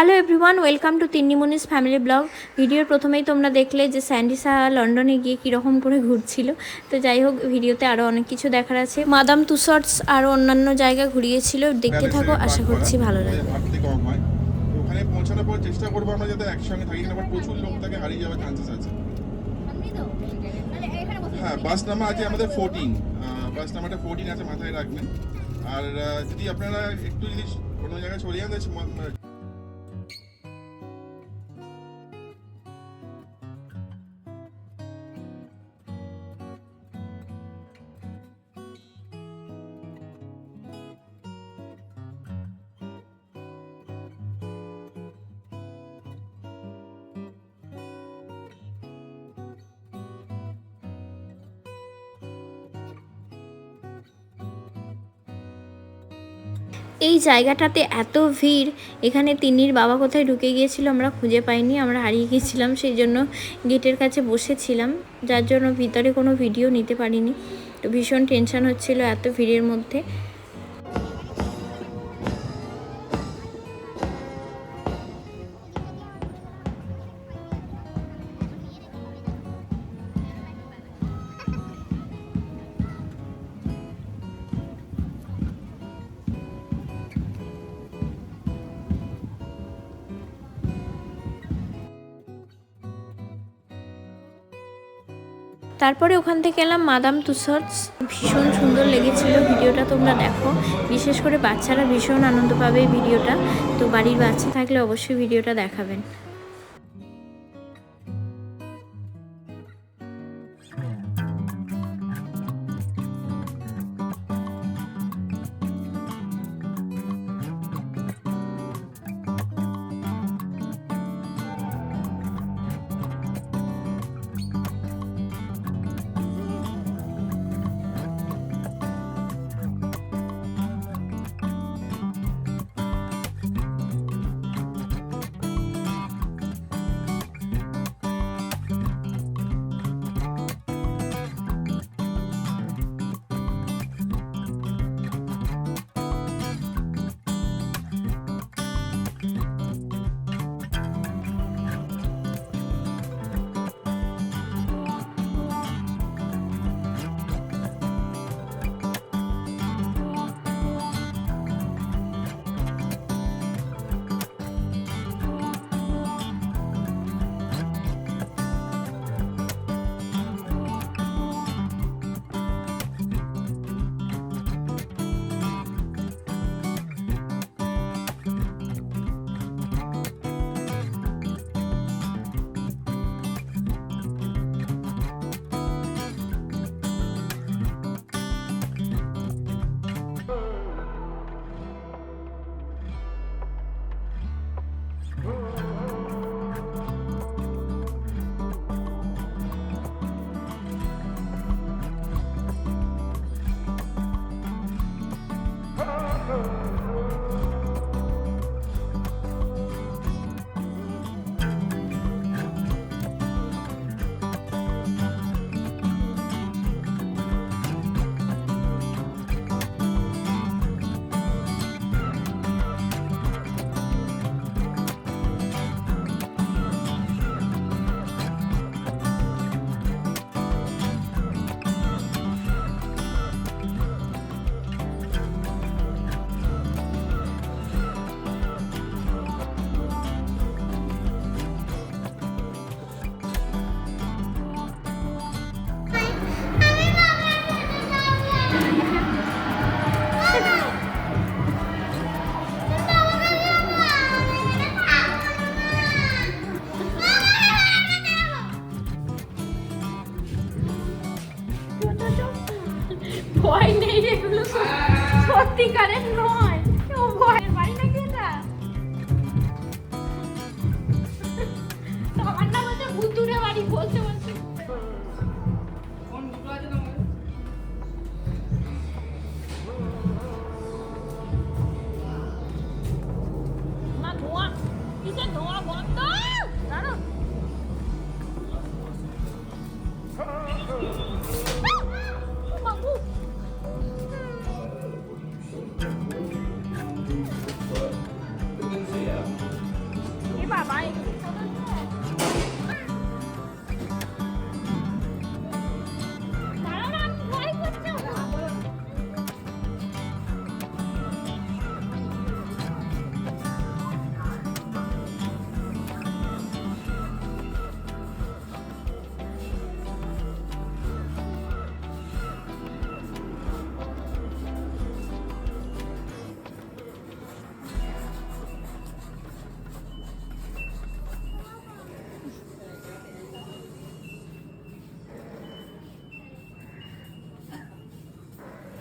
Hello everyone welcome to Tinnimoni's family blog ভিডিওর প্রথমেই তোমরা দেখলে যে স্যান্ডি সাহা লন্ডনে গিয়ে কীরকম করে ঘুরছিল। তো যাই হোক ভিডিওতে আরও অনেক কিছু দেখার আছে। মাদাম তুসর্টস আর অন্যান্য জায়গা ঘুরিয়েছিল। দেখতে থাকো আশা করছি ভালো লাগবে। কম হয়। তো ওখানে পৌঁছানোর পর চেষ্টা করব আমরা যাতে একসঙ্গে থাকি না প্রচুর লোক তাকে হারিয়ে যাওয়ার চান্সেস আছে। হ্যাঁ বাস নাম্বার আছে আমাদের ফোরটিন বাস নাম্বারটা ফোরটিন আছে মাথায় রাখবেন। আর যদি আপনারা একটু যদি কোনো জায়গায় চলে যান এই জায়গাটাতে এত ভিড়, এখানে তিনির বাবা কোথায় ঢুকে গিয়েছিল আমরা খুঁজে পাইনি, আমরা হারিয়ে গিয়েছিলাম, সেই জন্য গেটের কাছে বসেছিলাম, যার জন্য ভিতরে কোনো ভিডিও নিতে পারিনি। তো ভীষণ টেনশান হচ্ছিল এত ভিড়ের মধ্যে। তারপরে ওখান থেকে এলাম মাদাম তুসর্স ভীষণ সুন্দর লেগেছিল ভিডিওটা, তোমরা দেখো। বিশেষ করে বাচ্চারা ভীষণ আনন্দ পাবে ভিডিওটা। তো বাড়ির বাচ্চা থাকলে অবশ্যই ভিডিওটা দেখাবেন। ভয় নেই এগুলো সত্যিকারের নয়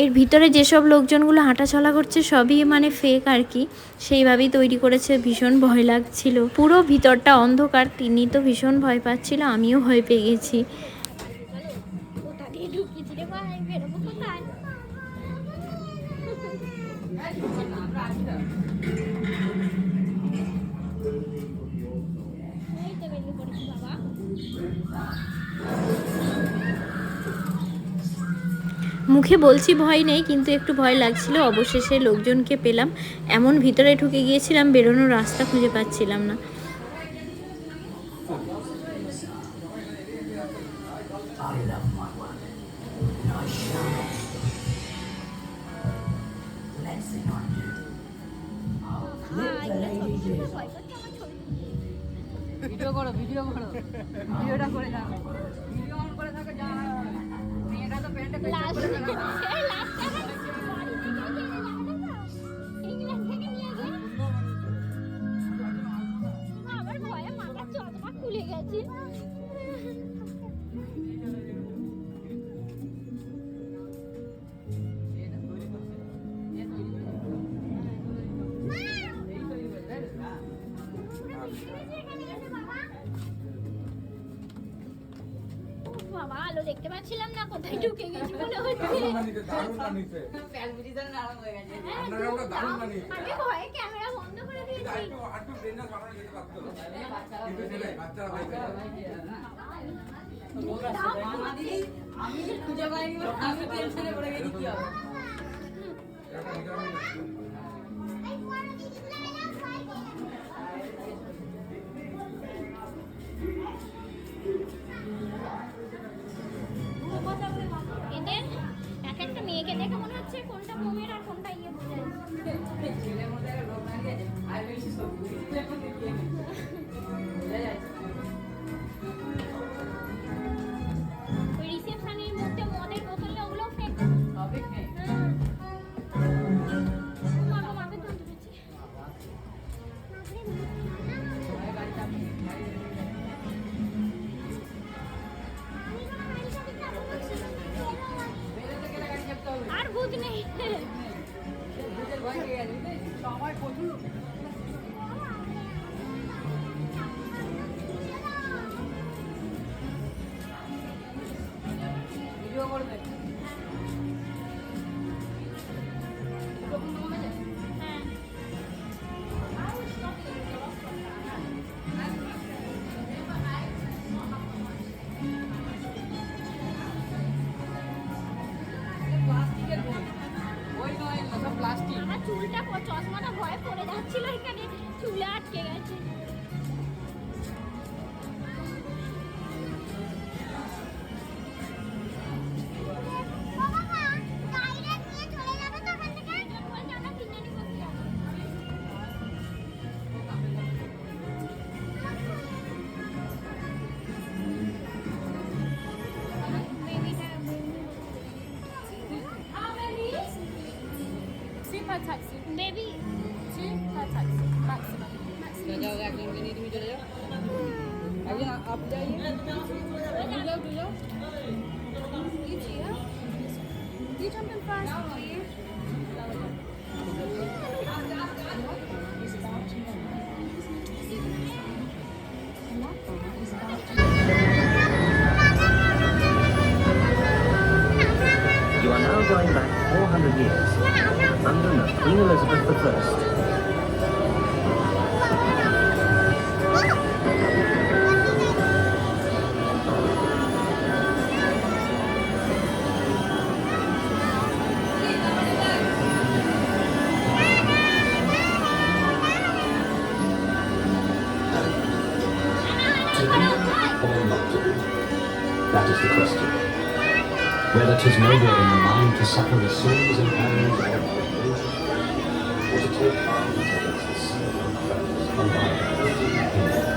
এর ভিতরে যেসব লোকজনগুলো হাঁটাচলা করছে সবই মানে ফেক আর কি। সেইভাবেই তৈরি করেছে, ভীষণ ভয় লাগছিল। পুরো ভিতরটা অন্ধকার তিনি তো ভীষণ ভয় পাচ্ছিল, আমিও ভয় পেয়ে গেছি। মুখে বলছি ভয় নেই, কিন্তু একটু ভয় লাগছিল। অবশেষে লোকজনকে পেলাম। এমন ভিতরে ঢুকে গিয়েছিলাম, বেরোনোর রাস্তা খুঁজে পাচ্ছিলাম না। ভিডিও করো ভিডিও করো। ভিডিওটা করে দাও। মেয়েটা পাচ্ছিলাম না কোথায় ঢুকে গেছি মনে হচ্ছে। হয়ে হ্যাঁ, আমি ভয়ে ক্যামেরা বন্ধ করে দিয়েছি। আমি খুঁজে পাইনি আমি টেনশনে পড়ে গেছি কি হবে? Thank you. First, please. You are now going back 400 years, under Queen Elizabeth I. is the question. Whether 'tis nobler in the mind to suffer the sins and errors of the or to take the sin and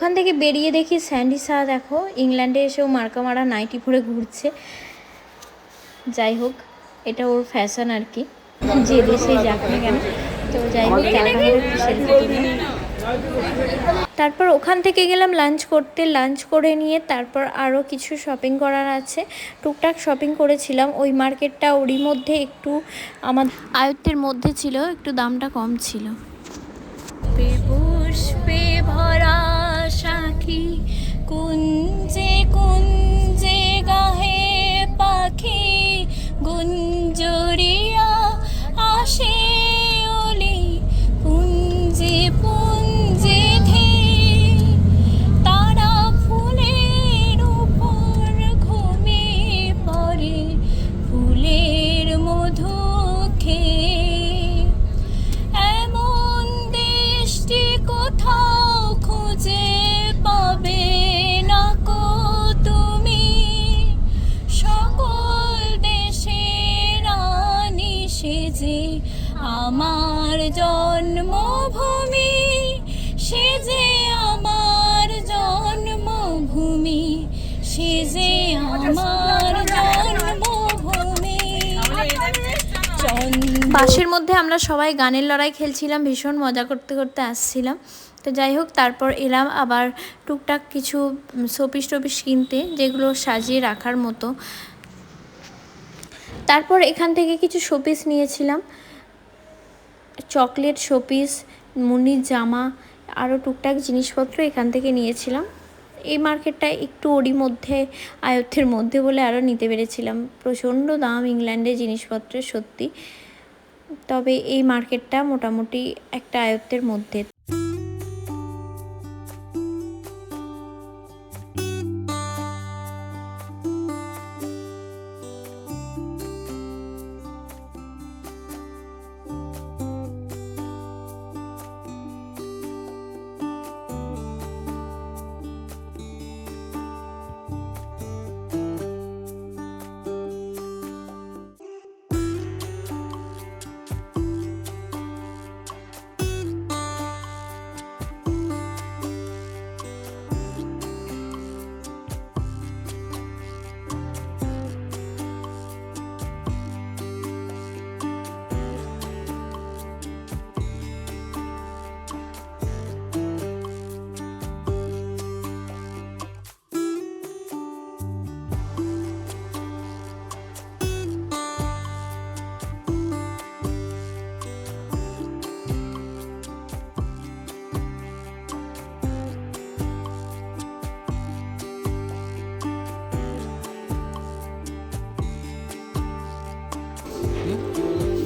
ওখান থেকে বেরিয়ে দেখি Sandy Shah দেখো ইংল্যান্ডে এসেও মার্কা মারা nightie পরে ঘুরছে। যাই হোক এটা ওর ফ্যাশন আর কি। যে দেশেই যাক না কেন তো যাই হোক তারপর ওখান থেকে গেলাম লাঞ্চ করতে। লাঞ্চ করে নিয়ে তারপর আরও কিছু শপিং করার আছে। টুকটাক শপিং করেছিলাম। ওই মার্কেটটা ওরই মধ্যে একটু আমার আয়ত্তের মধ্যে ছিল একটু দামটা কম ছিল। পুষ্পে ভরা সাখী কুঞ্জে কুঞ্জে গাহে পাখি। আমার জন্মভূমি, সে যে আমার জন্মভূমি, সে যে আমার জন্মভূমি। বাসের মধ্যে আমরা সবাই গানের লড়াই খেলছিলাম, ভীষণ মজা করতে করতে আসছিলাম। তো যাই হোক, তারপর এলাম আবার টুকটাক কিছু শোপিস টপিস কিনতে, যেগুলো সাজিয়ে রাখার মতো। তারপর এখান থেকে কিছু শোপিস নিয়েছিলাম। চকলেট, শোপিস, মুনির জামা, আরও টুকটাক জিনিসপত্র এখান থেকে নিয়েছিলাম। এই মার্কেটটা একটু ওরই মধ্যে, আয়ত্তের মধ্যে বলে আরও নিতে পেরেছিলাম। প্রচণ্ড দাম ইংল্যান্ডে জিনিসপত্রের সত্যি। তবে এই মার্কেটটা মোটামুটি একটা আয়ত্তের মধ্যে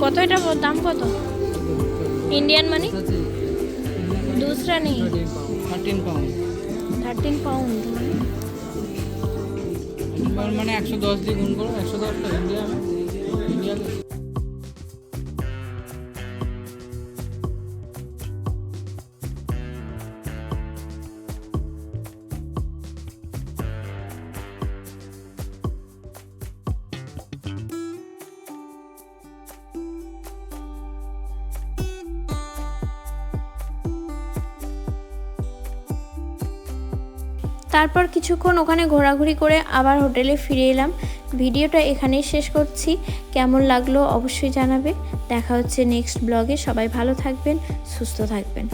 কত এটা দাম কত? ইন্ডিয়ান মানি দুসরা নেই। থার্টিন পাউন্ড থার্টিন পাউন্ড মানে একশো দশ দিয়ে গুণ করো একশো দশটা ইন্ডিয়া তারপর কিছুক্ষণ ওখানে ঘোরাঘুরি করে আবার হোটেলে ফিরে এলাম। ভিডিওটা এখানেই শেষ করছি। কেমন লাগল অবশ্যই জানাবে। দেখা হচ্ছে নেক্সট ব্লগে। সবাই ভালো থাকবেন, সুস্থ থাকবেন।